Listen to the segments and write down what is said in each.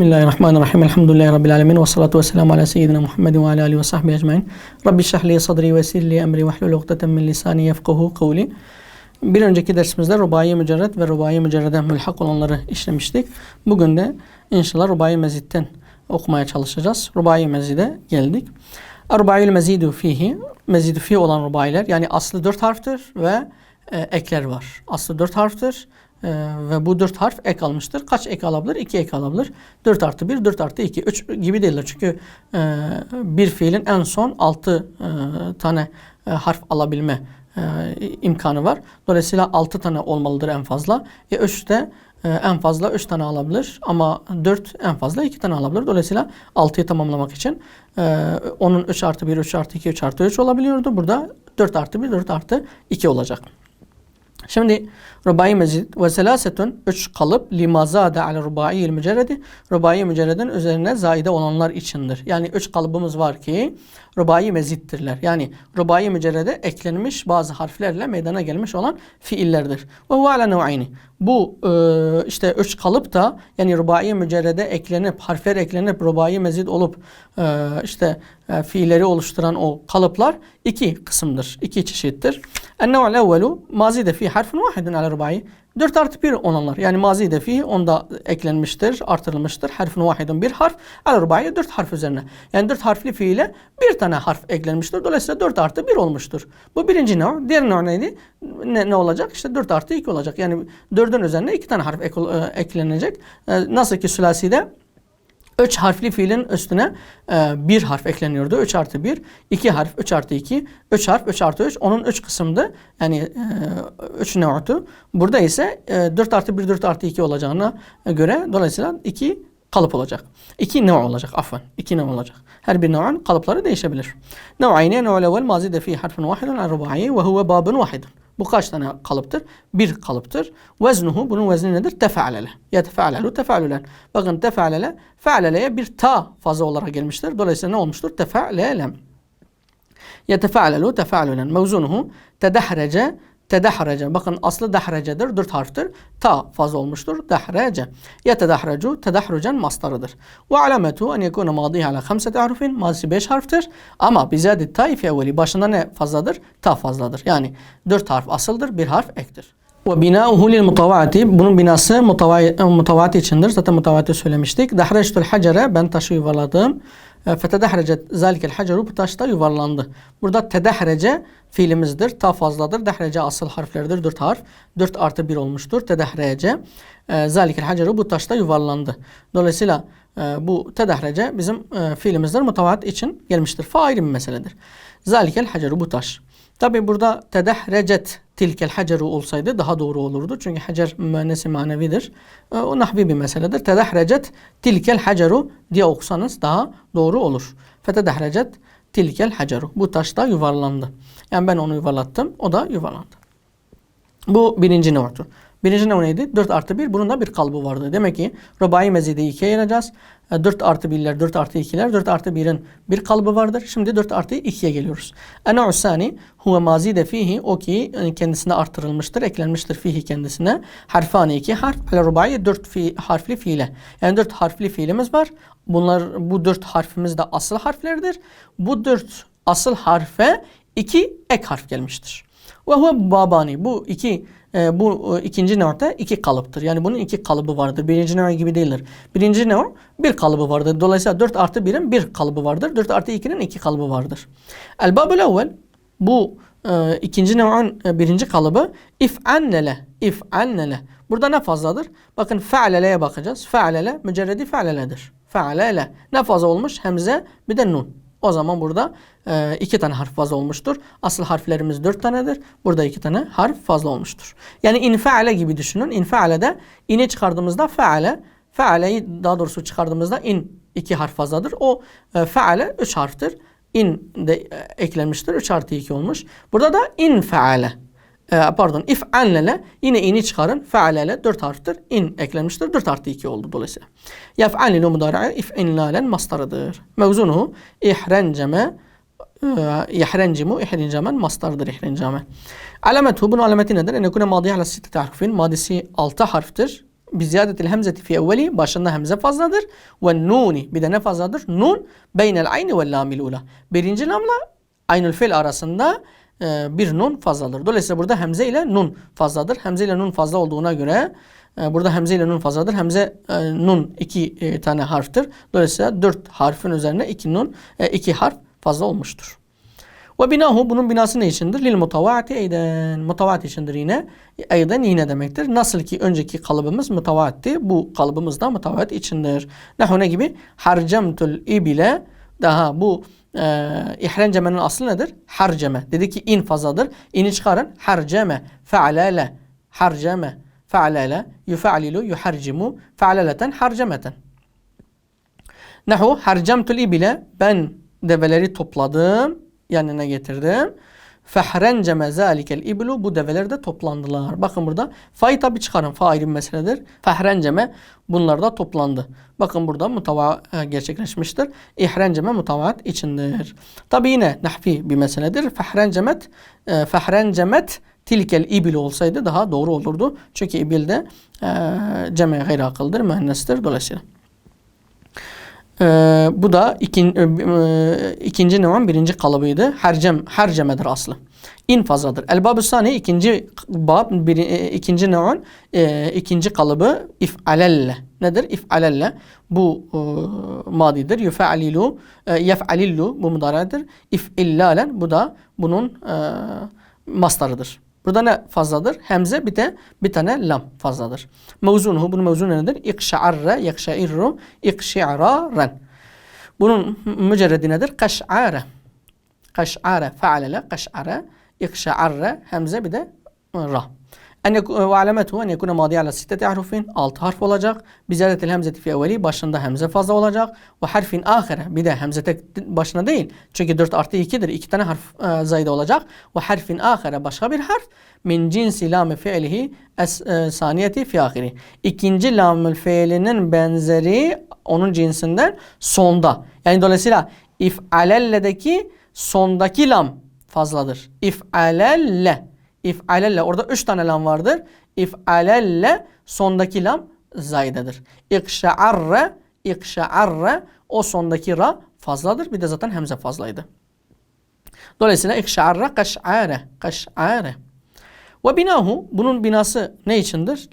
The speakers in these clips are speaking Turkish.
Bismillahirrahmanirrahim. Elhamdülillahi Rabbil alemin. Ve salatu ve selamu ala seyyidina Muhammedin ve ala alihi ve sahbihi ecmain. Rabbi şahli sadri ve sirli emri ve hlul ukdeten min lisani yefkahu kavli. Bir önceki dersimizde rubai mücerred ve rubai mücerreden mülhak olanları işlemiştik. Bugün de inşallah rubai mezitten okumaya çalışacağız. Rubai mezide geldik. Rubail mezidu fihi. Mezidu fi olan rubailer yani aslı dört harftir ve e, ekler var. Aslı dört harftir. Ee, ve bu dört harf ek almıştır. Kaç ek alabilir? İki ek alabilir. Dört artı bir, dört artı iki. Üç gibi değildir. Çünkü e, bir fiilin en son altı e, tane e, harf alabilme e, imkanı var. Dolayısıyla altı tane olmalıdır en fazla. E, üç de e, en fazla üç tane alabilir. Ama dört en fazla iki tane alabilir. Dolayısıyla altıyı tamamlamak için e, onun üç artı bir, üç artı iki, üç artı üç olabiliyordu. Burada dört artı bir, dört artı iki olacak. Şimdi rubai mezid ve selasetun üç kalıp lima zade ala rubai mücerredi rubai mücerredin üzerine zaide olanlar içindir. Yani üç kalıbımız var ki rubai mezittirler. Yani rubai mücerrede eklenmiş bazı harflerle meydana gelmiş olan fiillerdir. Ve huve ala nev'ayni. Bu e, işte üç kalıp da yani rubai mücerrede eklenip harfler eklenip rubai mezid olup e, işte e, fiilleri oluşturan o kalıplar iki kısımdır. iki çeşittir. En-nev'l evvelu mazide fi harfun vahidun ala rubai. 4 artı 1 olanlar. Yani mazi defi onda eklenmiştir, artırılmıştır. Harfin vahidun bir harf. Al rubai 4 harf üzerine. Yani 4 harfli fiile bir tane harf eklenmiştir. Dolayısıyla 4 artı 1 olmuştur. Bu birinci ne? Diğer ne neydi? Ne, ne olacak? İşte 4 artı 2 olacak. Yani 4'ün üzerine 2 tane harf ek, e, eklenecek. E, nasıl ki sülaside Üç harfli fiilin üstüne e, bir harf ekleniyordu. 3 artı 1. 2 harf 3 artı 2. 3 harf 3 artı 3. Onun 3 kısımdı. Yani 3 e, ne'tu. Burada ise e, 4 artı 1 4 artı 2 olacağına göre dolayısıyla 2 kalıp olacak. 2 ne olacak afan. 2 ne olacak. Her bir nev'in kalıpları değişebilir. Nev'ayne nev'l evvel mazide fi harfin vahidun al rubai ve huve babun vahidun. Bu kaç tane kalıptır? Bir kalıptır. Veznuhu bunun vezni nedir? Tefa'lele. Ya tefa'lelu tefa'lülen. Bakın tefa'lele fe'leleye bir ta fazla olarak gelmiştir. Dolayısıyla ne olmuştur? Tefa'lelem. Yetefa'lelu tefa'lülen. Mevzunuhu tedahrece tedahrece. Bakın aslı dahrecedir. Dört harftir. Ta fazla olmuştur. Dahrece. Yetedahrecu tedahrucen mastarıdır. Ve alametu en yekune madihi ala khamseti harfin. Mazisi beş harftir. Ama bizade taifi evveli. Başında ne fazladır? Ta fazladır. Yani dört harf asıldır. Bir harf ektir. Ve binauhu lil mutavati. Bunun binası mutavati içindir. Zaten mutavati söylemiştik. Dahreçtul hacere. Ben taşı yuvarladım. E, Fetedehrecet zalikel haceru bu taş da yuvarlandı. Burada tedehrece fiilimizdir. Ta fazladır. Dehrece asıl harflerdir. Dört harf. Dört artı bir olmuştur. Tedehrece. E, zalikel haceru bu taş da yuvarlandı. Dolayısıyla e, bu tedehrece bizim fiilimizdir. Mutavat için gelmiştir. Faili bir meseledir. Zalikel haceru bu taş. Tabi burada tedehrecet tilkel haceru olsaydı daha doğru olurdu. Çünkü hacer müennesi manevidir. E, o nahvi bir meseledir. Tedehrecet tilkel haceru diye okusanız daha doğru olur. Fetedehrecet tilkel haceru. Bu taş da yuvarlandı. Yani ben onu yuvarlattım. O da yuvarlandı. Bu birinci nev'tur. Birinci ne neydi? 4 artı 1. Bunun da bir kalıbı vardı. Demek ki rubai mezidi 2'ye ineceğiz. 4 e, artı 1'ler, 4 artı 2'ler, 4 artı 1'in bir kalıbı vardır. Şimdi 4 artı 2'ye geliyoruz. Ene usani huve mazide fihi o ki e, kendisine artırılmıştır, eklenmiştir fihi kendisine. Harfani 2 harf, ala rubai 4 fi, harfli fiile. Yani 4 harfli fiilimiz var. Bunlar bu 4 harfimiz de asıl harflerdir. Bu 4 asıl harfe 2 ek harf gelmiştir. Ve huve babani. Bu iki e, bu e, ikinci nev'te iki kalıptır. Yani bunun iki kalıbı vardır. Birinci nev gibi değildir. Birinci nev bir kalıbı vardır. Dolayısıyla 4 artı 1'in bir kalıbı vardır. 4 artı 2'nin iki kalıbı vardır. El babul evvel bu e, ikinci nev'in e, birinci kalıbı if'annele. İf'annele. Burada ne fazladır? Bakın fe'lele'ye bakacağız. Fe'lele mücerredi fe'leledir. Fe'lele. Ne fazla olmuş? Hemze bir de nun. O zaman burada e, iki tane harf fazla olmuştur. Asıl harflerimiz dört tanedir. Burada iki tane harf fazla olmuştur. Yani infeale gibi düşünün. İnfeale'de ini çıkardığımızda feale, fealeyi daha doğrusu çıkardığımızda in iki harf fazladır. O e, feale üç harftir. In de e, eklenmiştir. Üç artı iki olmuş. Burada da infeale e, pardon if if'allele yine ini çıkarın. Fe'alele dört harftir. İn eklenmiştir. Dört artı iki oldu dolayısıyla. Yef'alinu mudari'e if'inlalen mastarıdır. Mevzunuhu ihrenceme yahrencimu ihrincamen mastardır ihrincame. Alametu bunun alameti nedir? En yekune madiye ala sitte harfin. Madisi altı harftir. biziyadetil hemzeti fi evveli başında hemze fazladır. Ve nuni bir de ne fazladır? Nun beynel ayni ve lamil ula. Birinci lamla aynül fil arasında e, bir nun fazladır. Dolayısıyla burada hemze ile nun fazladır. Hemze ile nun fazla olduğuna göre e, burada hemze ile nun fazladır. Hemze e, nun iki e, tane harftir. Dolayısıyla dört harfin üzerine iki nun e, iki harf fazla olmuştur. Ve binahu bunun binası ne içindir? Lil mutavaati eyden. Mutavaat içindir yine. Eyden yine demektir. Nasıl ki önceki kalıbımız mutavaatti. Bu kalıbımız da mutavaat içindir. Nahu ne gibi? Harcamtul ibile. Daha bu e, ihrencemenin aslı nedir? Harceme. Dedi ki in fazladır. İni çıkarın. Harceme. Fe'alele. Harceme. Fe'alele. Yufe'alilu. Yuharcimu. Fe'aleleten. Harcemeten. Nahu harcamtul ibile. Ben develeri topladım yanına getirdim. Fehrenceme zalikel iblu bu develer de toplandılar. Bakın burada fa'yı tabi çıkarın. Fa ayrı bir meseledir. Fehrenceme bunlar da toplandı. Bakın burada mutava e, gerçekleşmiştir. İhrenceme mutavaat içindir. Tabi yine nahfi bir meseledir. Fehrencemet fehrencemet tilkel ibil olsaydı daha doğru olurdu. Çünkü ibil de e, ceme gayri akıldır, mühennestir dolayısıyla. Ee, bu da ikin, e, e, ikinci nevan birinci kalıbıydı. Hercem, hercemedir aslı. İn fazladır. El babü sani ikinci bab bir, e, ikinci nevan e, ikinci kalıbı if'alelle. Nedir? İf'alelle. Bu e, madidir. Yufe'alilu e, yef'alillu bu mudaradır. İf'illalen bu da bunun e, mastarıdır. Burada ne fazladır? Hemze bir de bir tane lam fazladır. Mevzunuhu bunun mevzunu nedir? İkşa'arre yekşa'irru ikşi'raren. Bunun mücerredi nedir? Kaş'are. Kaş'are fealele kaş'are ikşa'arre hemze bir de ra. En ve alametu en yekune madi ala sitteti harfin altı harf olacak. Bizadetil hemzeti fi evveli başında hemze fazla olacak. Ve harfin ahire bir de hemze tek başına değil. Çünkü 4 artı 2'dir. İki tane harf e, zayide olacak. Ve harfin ahire başka bir harf. Min cinsi lame fi'lihi es, e, saniyeti fi ahiri. İkinci lamül fiilinin benzeri onun cinsinden sonda. Yani dolayısıyla if'alelle'deki sondaki lam fazladır. İf'alelle İf'alelle orada üç tane lam vardır. İf'alelle sondaki lam zaydedir. İkşa'arre ikşa'arre o sondaki ra fazladır. Bir de zaten hemze fazlaydı. Dolayısıyla ikşa'arre kaş'are kaş'are. Ve binahu bunun binası ne içindir?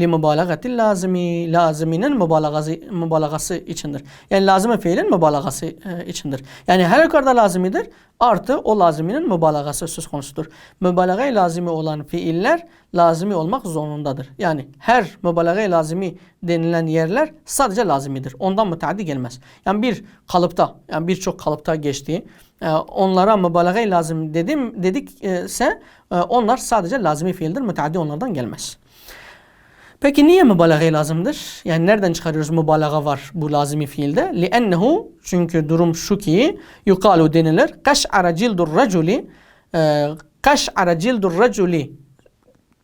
Li mübalagatil lazimi laziminin mübalagası, mübalagası içindir. Yani lazım fiilin mübalagası e, içindir. Yani her yukarıda lazimidir. Artı o laziminin mübalagası söz konusudur. Mübalagayı lazimi olan fiiller lazimi olmak zorundadır. Yani her mübalagayı lazimi denilen yerler sadece lazimidir. Ondan müteaddi gelmez. Yani bir kalıpta yani birçok kalıpta geçtiği onlara mübalagayı lazım dedim dedikse e, onlar sadece lazimi fiildir. Müteaddi onlardan gelmez. Peki niye mübalağayı lazımdır? Yani nereden çıkarıyoruz mübalağa var bu lazimi fiilde? لِأَنَّهُ Çünkü durum şu ki yukalu denilir. Kaş'ara cildur raculi Kaş'ara cildur raculi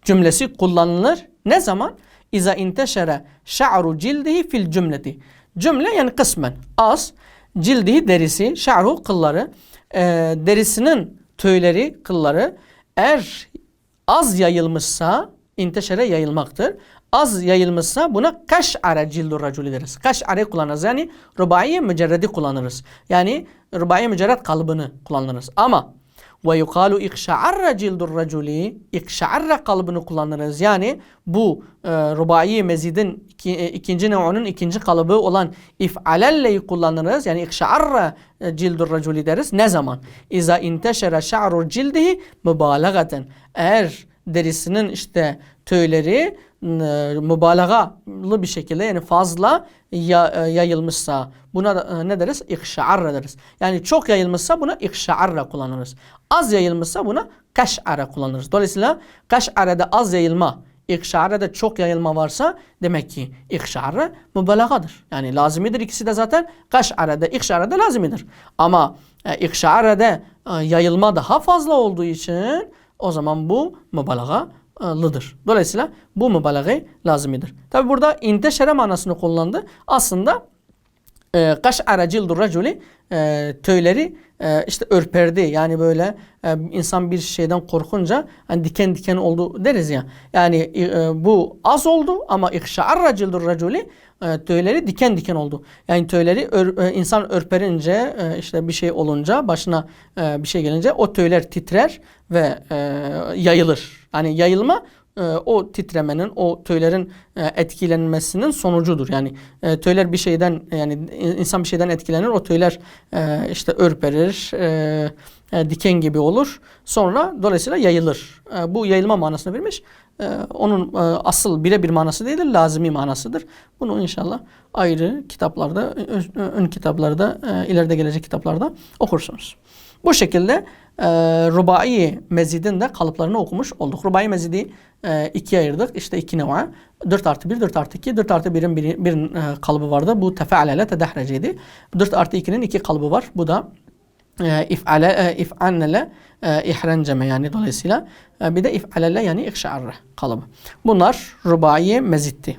cümlesi kullanılır. Ne zaman? İza inteşere şa'ru cildihi fil cümleti. Cümle yani kısmen az. Cildihi derisi, şa'ru kılları. E, derisinin tüyleri, kılları eğer az yayılmışsa inteşere yayılmaktır az yayılmışsa buna kaş ara cildur raculi deriz. Kaş ara kullanırız. Yani rubai mücerredi kullanırız. Yani rubai mücerred kalıbını kullanırız. Ama ve yukalu ikşa'arra cildur raculi ikşa'arra kalıbını kullanırız. Yani bu e, rubai mezidin iki, e, ikinci nev'unun ikinci kalıbı olan if'alelleyi kullanırız. Yani ikşa'arra e, cildur raculi deriz. Ne zaman? İza inteşere şa'rur cildihi mübalagaten. Eğer derisinin işte tüyleri mübalağalı bir şekilde yani fazla yayılmışsa buna ne deriz? İkşa'arra deriz. Yani çok yayılmışsa buna ikşa'arra kullanırız. Az yayılmışsa buna kaş'ara kullanırız. Dolayısıyla kaş'arada az yayılma, ikşa'arada çok yayılma varsa demek ki ikşa'arra mübalağadır. Yani lazimidir ikisi de zaten. Kaş'arada, ikşa'arada lazimidir. Ama e, ikşa'arada e, yayılma daha fazla olduğu için o zaman bu mübalağa lıdır. Dolayısıyla bu mübalağayı lazimidir. Tabi burada inteşere manasını kullandı. Aslında e, kaş aracildur raculi e, töyleri e, işte ürperdi. Yani böyle e, insan bir şeyden korkunca hani diken diken oldu deriz ya. Yani e, bu az oldu ama ikşa'ar cildur raculi e, tüyleri diken diken oldu. Yani tüyleri ör- e, insan ürperince e, işte bir şey olunca başına e, bir şey gelince o tüyler titrer ve yayılır. Yani yayılma e, o titremenin, o tüylerin e, etkilenmesinin sonucudur. Yani e, tüyler bir şeyden yani insan bir şeyden etkilenir, o tüyler e, işte ürperir, e, diken gibi olur. Sonra dolayısıyla yayılır. Bu yayılma manasını vermiş. Onun asıl birebir manası değildir, lazimi manasıdır. Bunu inşallah ayrı kitaplarda, ön, ön kitaplarda, ileride gelecek kitaplarda okursunuz. Bu şekilde e, Rubai mezidin de kalıplarını okumuş olduk. Rubai mezidi e, ikiye ayırdık. İşte iki neva. 4 artı 1, 4 artı 2. 4 artı 1'in bir, bir e, kalıbı vardı. Bu tefealele tedehreceydi. 4 artı 2'nin iki kalıbı var. Bu da e, if'ale, e, if'annele, e, ihrenceme yani dolayısıyla. E, bir de if'alele yani ikşa'arre kalıbı. Bunlar rubai mezitti.